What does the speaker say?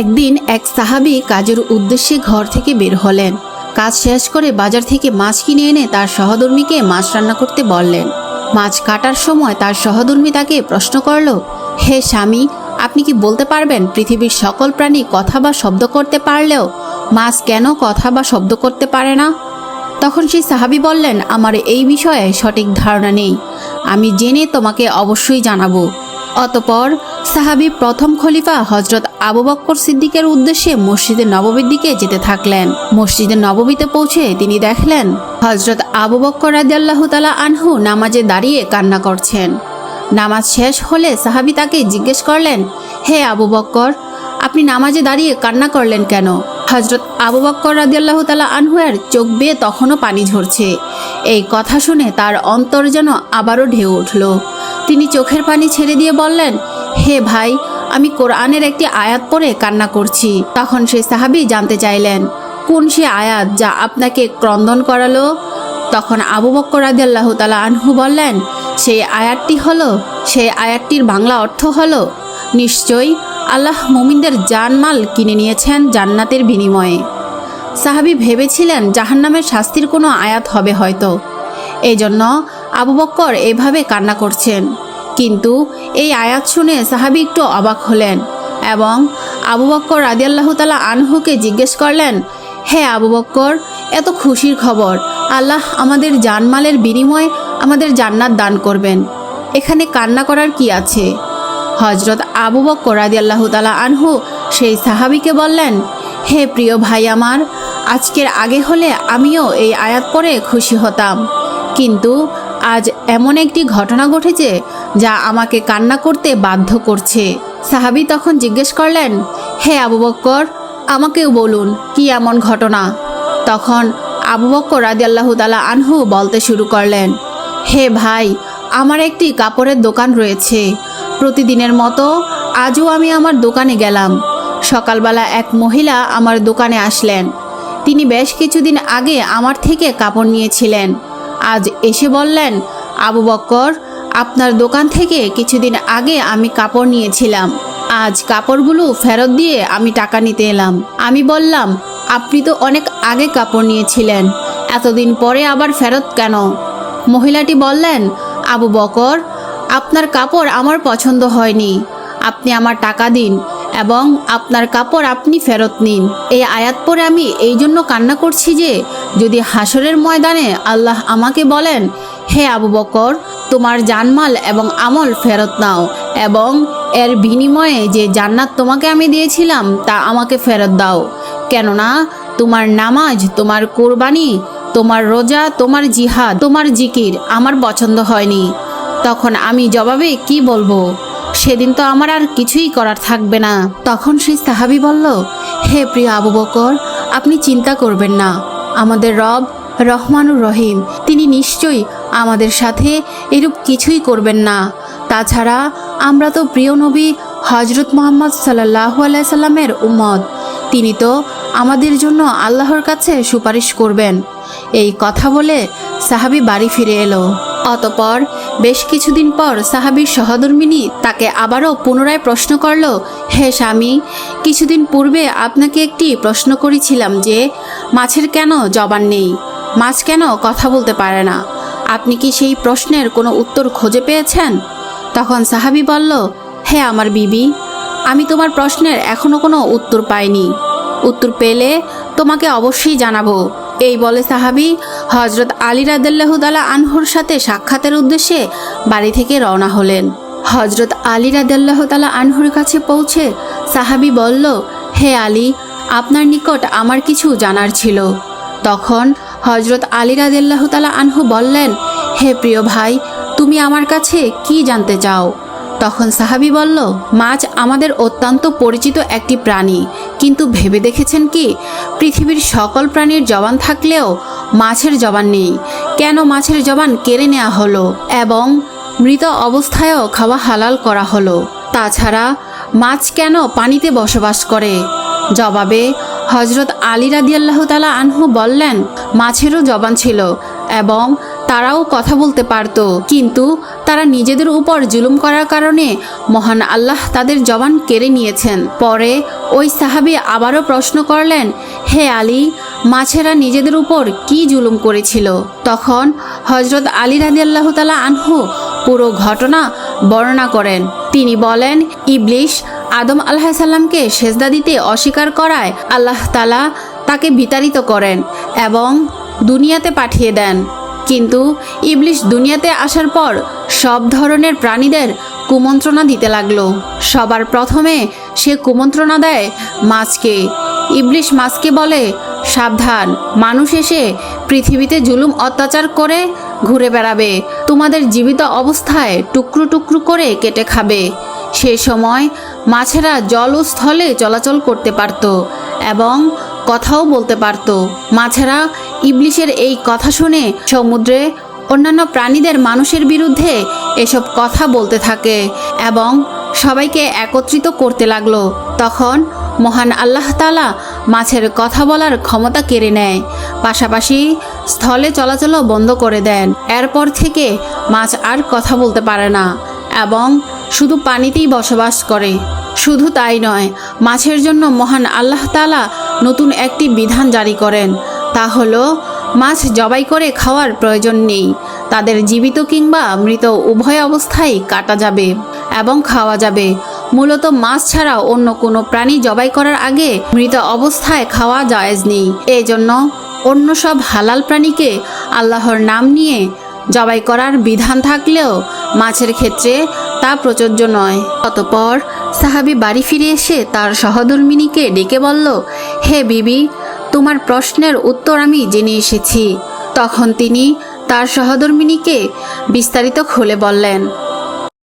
একদিন এক সাহাবি কাজের উদ্দেশ্যে ঘর থেকে বের হলেন। কাজ শেষ করে বাজার থেকে মাছ কিনে এনে তার সহধর্মীকে মাছ রান্না করতে বললেন। মাছ কাটার সময় তার সহধর্মী তাকে প্রশ্ন করল, হে স্বামী, আপনি কি বলতে পারবেন পৃথিবীর সকল প্রাণী কথা বা শব্দ করতে পারলেও মাছ কেন কথা বা শব্দ করতে পারে না? তখন সেই সাহাবি বললেন, আমার এই বিষয়ে সঠিক ধারণা নেই। আমি জেনে তোমাকে অবশ্যই জানাব। অতপর সাহাবি প্রথম খলিফা হজরত আবু বক্কর সিদ্দিকের উদ্দেশ্যে মসজিদে নববীর দিকে যেতে থাকলেন। মসজিদে নববীতে পৌঁছে তিনি দেখলেন হজরত আবু বক্কর রাদিয়াল্লাহ তালা আনহু নামাজে দাঁড়িয়ে কান্না করছেন। নামাজ শেষ হলে সাহাবি তাকে জিজ্ঞেস করলেন, হে আবু বক্কর, আপনি নামাজে দাঁড়িয়ে কান্না করলেন কেন? হজরত আবু বক্কর রাদিয়াল্লাহ তালা আনহুয়ের চোখ বেয়ে তখনও পানি ঝরছে। এই কথা শুনে তার অন্তর যেন আবারও ঢেউ উঠল। তিনি চোখের পানি ছেড়ে দিয়ে বললেন, হে ভাই, আমি কোরআনের একটি আয়াত পড়ে কান্না করছি। তখন সে সাহাবি জানতে চাইলেন, কোন সে আয়াত যা আপনাকে ক্রন্দন করালো? তখন আবু বক্কর রাদিয়াল্লাহ তালা আনহু বললেন, সেই আয়াতটি হলো, সেই আয়াতটির বাংলা অর্থ হলো, নিশ্চয়ই আল্লাহ মুমিনদের জানমাল কিনে নিয়েছেন জান্নাতের বিনিময়ে। সাহাবি ভেবেছিলেন জাহান্নামের শাস্তির কোনো আয়াত হবে হয়তো। এই জন্য আবু বক্কর এভাবে কান্না করছেন। কিন্তু এই আয়াত শুনে সাহাবি একটু অবাক হলেন এবং আবু বক্কর রাদিয়াল্লাহ তালা আনহুকে জিজ্ঞেস করলেন, হে আবু বক্কর, এত খুশির খবর। আল্লাহ আমাদের জানমালের বিনিময়ে আমাদের জান্নাত দান করবেন। এখানে কান্না করার কি আছে? হজরত আবু বক্কর রাদিয়াল্লাহ তালা আনহু সেই সাহাবিকে বললেন, হে প্রিয় ভাই আমার, আজকের আগে হলে আমিও এই আয়াত পড়ে খুশি হতাম। কিন্তু আজ এমন একটি ঘটনা ঘটেছে যা আমাকে কান্না করতে বাধ্য করছে। সাহাবি তখন জিজ্ঞেস করলেন, হে আবু বক্কর, আমাকেও বলুন, কি এমন ঘটনা? তখন আবু বক্কর রাদিয়াল্লাহু তালা আনহু বলতে শুরু করলেন, হে ভাই, আমার একটি কাপড়ের দোকান রয়েছে। প্রতিদিনের মতো আজও আমি আমার দোকানে গেলাম। সকালবেলা এক মহিলা আমার দোকানে আসলেন। তিনি বেশ কিছুদিন আগে আমার থেকে কাপড় নিয়েছিলেন। আজ এসে বললেন, আবু বক্কর, আপনার দোকান থেকে কিছুদিন আগে আমি কাপড় নিয়েছিলাম। আজ কাপড়গুলো ফেরত দিয়ে আমি টাকা নিতে এলাম। আমি বললাম, আপনি তো অনেক আগে কাপড় নিয়েছিলেন, এতদিন পরে আবার ফেরত কেন? মহিলাটি বললেন, আবু বকর আপনার কাপড় আমার পছন্দ হয়নি। আপনি আমার টাকা দিন এবং আপনার কাপড় আপনি ফেরত নিন। এই আয়াত পরে আমি এই জন্য কান্না করছি যে, যদি হাসরের ময়দানে আল্লাহ আমাকে বলেন, হে আবু বকর, তোমার জানমাল এবং আমল ফেরত নাও এবং এর বিনিময়ে যে জান্নাত তোমাকে আমি দিয়েছিলাম, তা আমাকে ফেরত দাও। কেননা, তোমার নামাজ, তোমার কোরবানি, তোমার রোজা, তোমার জিহাদ, তোমার জিকির আমার পছন্দ হয়নি। তখন আমি জবাবে কি বলব? সেদিন তো আমার আর কিছুই করার থাকবে না। তখন সেই সাহাবি বলল, হে প্রিয় আবু বকর, আপনি চিন্তা করবেন না। আমাদের রব রহমানুর রহিম। তিনি নিশ্চয়ই আমাদের সাথে এরূপ কিছুই করবেন না। তাছাড়া আমরা তো প্রিয় নবী হজরত মোহাম্মদ সাল্লাহ আলাইসাল্লামের উম্মত। তিনি তো আমাদের জন্য আল্লাহর কাছে সুপারিশ করবেন। এই কথা বলে সাহাবি বাড়ি ফিরে এলো। অতপর বেশ কিছুদিন পর সাহাবির সহধর্মিনী তাকে আবারও পুনরায় প্রশ্ন করল, হে স্বামী, কিছুদিন পূর্বে আপনাকে একটি প্রশ্ন করেছিলাম যে, মাছের কেন জবান নেই? মাছ কেন কথা বলতে পারে না? আপনি কি সেই প্রশ্নের কোনো উত্তর খুঁজে পেয়েছেন? তখন সাহাবি বলল, হে আমার বিবি, আমি তোমার প্রশ্নের এখনও কোনো উত্তর পাইনি। উত্তর পেলে তোমাকে অবশ্যই জানাব। এই বলে সাহাবি হজরত আলী রাদাল্লাহুদালা আনহুর সাথে সাক্ষাতের উদ্দেশ্যে বাড়ি থেকে রওনা হলেন। হজরত আলী রাদাল্লাহতালা আনহুর কাছে পৌঁছে সাহাবি বলল, হে আলী, আপনার নিকট আমার কিছু জানার ছিল। তখন হজরত আলী রাদিল্লাহতালা আনহু বললেন, হে প্রিয় ভাই, তুমি আমার কাছে কি জানতে চাও? তখন সাহাবি বলল, মাছ আমাদের অত্যন্ত পরিচিত একটি প্রাণী। কিন্তু ভেবে দেখেছেন কি? পৃথিবীর সকল প্রাণীর জবান থাকলেও মাছের জবান নেই। কেন মাছের জবান কেড়ে নেওয়া হলো এবং মৃত অবস্থায়ও খাওয়া হালাল করা হলো? তাছাড়া মাছ কেন পানিতে বসবাস করে? জবাবে হজরত আলী রাদিয়াল্লাহ তালা আনহু বললেন, মাছেরও জবান ছিল এবং তারাও কথা বলতে পারত। কিন্তু তারা নিজেদের উপর জুলুম করার কারণে মহান আল্লাহ তাদের জবান কেড়ে নিয়েছেন। পরে ওই সাহাবি আবারও প্রশ্ন করলেন, হে আলী, মাছেরা নিজেদের উপর কি জুলুম করেছিল? তখন হজরত আলী রাজি আল্লাহ তালা আনহু পুরো ঘটনা বর্ণনা করেন। তিনি বলেন, ইবলিশ আদম আলাহিসাল্লামকে সেজদা দিতে অস্বীকার করায় আল্লাহ তালা তাকে বিতাড়িত করেন এবং দুনিয়াতে পাঠিয়ে দেন। কিন্তু ইবলিশ দুনিয়াতে আসার পর সব ধরনের প্রাণীদের কুমন্ত্রণা দিতে লাগল। সবার প্রথমে সে কুমন্ত্রণা দেয় মাছকে। ইবলিশ মাছকে বলে, সাবধান, মানুষ এসে পৃথিবীতে জুলুম অত্যাচার করে ঘুরে বেড়াবে। তোমাদের জীবিত অবস্থায় টুকরো টুকরো করে কেটে খাবে। সে সময় মাছেরা জল ও স্থলে চলাচল করতে পারত এবং কথাও বলতে পারত। মাছেরা ইবলিশের এই কথা শুনে সমুদ্রে অন্যান্য প্রাণীদের মানুষের বিরুদ্ধে এসব কথা বলতে থাকে এবং সবাইকে একত্রিত করতে লাগল। তখন মহান আল্লাহ তালা মাছের কথা বলার ক্ষমতা কেড়ে নেয়। পাশাপাশি স্থলে চলাচলও বন্ধ করে দেন। এরপর থেকে মাছ আর কথা বলতে পারে না এবং শুধু পানিতেই বসবাস করে। শুধু তাই নয়, মাছের জন্য মহান আল্লাহ তালা নতুন একটি বিধান জারি করেন। তা হলো, মাছ জবাই করে খাওয়ার প্রয়োজন নেই। তাদের জীবিত কিংবা মৃত উভয় অবস্থায় কাটা যাবে। এবং খাওয়া যাবে। মূলত মাছ ছাড়া অন্য কোনো প্রাণী জবাই করার আগে মৃত অবস্থায় খাওয়া জায়েজ নেই। এই জন্য অন্য সব হালাল প্রাণীকে আল্লাহর নাম নিয়ে জবাই করার বিধান থাকলেও মাছের ক্ষেত্রে তা প্রযোজ্য নয়। অতপর সাহাবি বাড়ি ফিরে এসে তার সহধর্মিনীকে ডেকে বলল, হে বিবি, তোমার প্রশ্নের উত্তর আমি জেনে এসেছি। তখন তিনি তার সহধর্মিনীকে বিস্তারিত খুলে বললেন